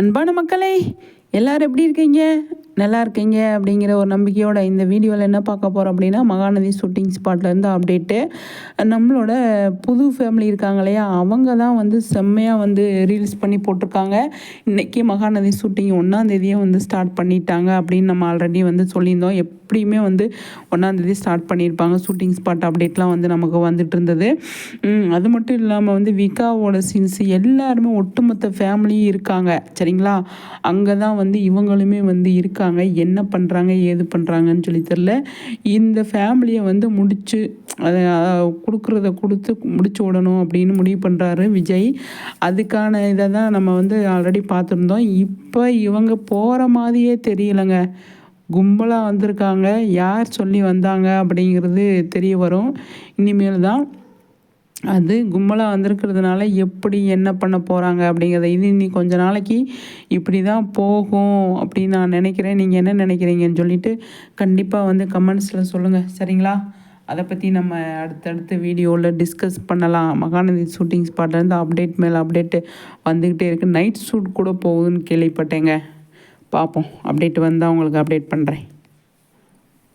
அன்பான மக்களே எல்லோரும் எப்படி இருக்கீங்க? நல்லா இருக்கீங்க அப்படிங்கிற ஒரு நம்பிக்கையோட இந்த வீடியோவில் என்ன பார்க்க போகிறோம் அப்படின்னா மகாநதி ஷூட்டிங் ஸ்பாட்லேருந்து அப்டேட்டு நம்மளோட புது ஃபேமிலி இருக்காங்க இல்லையா அவங்க தான் வந்து செம்மையாக வந்து ரீல்ஸ் பண்ணி போட்டிருக்காங்க. இன்றைக்கி மகாநதி ஷூட்டிங் ஒன்றாந்தேதியே வந்து ஸ்டார்ட் பண்ணிட்டாங்க அப்படின்னு நம்ம ஆல்ரெடி வந்து சொல்லியிருந்தோம். எப்படியுமே வந்து ஒன்றாந்தேதி ஸ்டார்ட் பண்ணியிருப்பாங்க. ஷூட்டிங் ஸ்பாட் அப்டேட்லாம் வந்து நமக்கு வந்துட்டு இருந்தது. அது மட்டும் இல்லாமல் வந்து விகாவோட சீன்ஸ் எல்லாருமே ஒட்டுமொத்த ஃபேமிலியும் இருக்காங்க. சரிங்களா? அங்கே தான் வந்து இவங்களுமே வந்து இருக்காங்க. இருக்காங்க என்ன பண்ணுறாங்க ஏது பண்ணுறாங்கன்னு சொல்லி தெரில இந்த ஃபேமிலியை வந்து முடித்து அதை கொடுக்குறத கொடுத்து முடிச்சு விடணும் அப்படின்னு முடிவு பண்ணுறாரு விஜய். அதுக்கான இதை தான் நம்ம வந்து ஆல்ரெடி பார்த்துருந்தோம். இப்போ இவங்க போகிற மாதிரியே தெரியலைங்க. கும்பலாக வந்திருக்காங்க. யார் சொல்லி வந்தாங்க அப்படிங்கிறது தெரிய வரும். இனிமேல் தான் அது கும்பலாக வந்திருக்கிறதுனால எப்படி என்ன பண்ண போகிறாங்க அப்படிங்கிறத இது இனி கொஞ்ச நாளைக்கு இப்படி தான் போகும் அப்படின்னு நான் நினைக்கிறேன். நீங்கள் என்ன நினைக்கிறீங்கன்னு சொல்லிட்டு கண்டிப்பாக வந்து கமெண்ட்ஸில் சொல்லுங்கள் சரிங்களா? அதை பற்றி நம்ம அடுத்தடுத்த வீடியோவில் டிஸ்கஸ் பண்ணலாம். மகாநதி ஷூட்டிங் ஸ்பாட்லேருந்து அப்டேட் மேலே அப்டேட்டு வந்துக்கிட்டே இருக்குது நைட் ஷூட் கூட போகுதுன்னு கேள்விப்பட்டேங்க. பார்ப்போம் அப்டேட் வந்தால் உங்களுக்கு அப்டேட் பண்ணுறேன்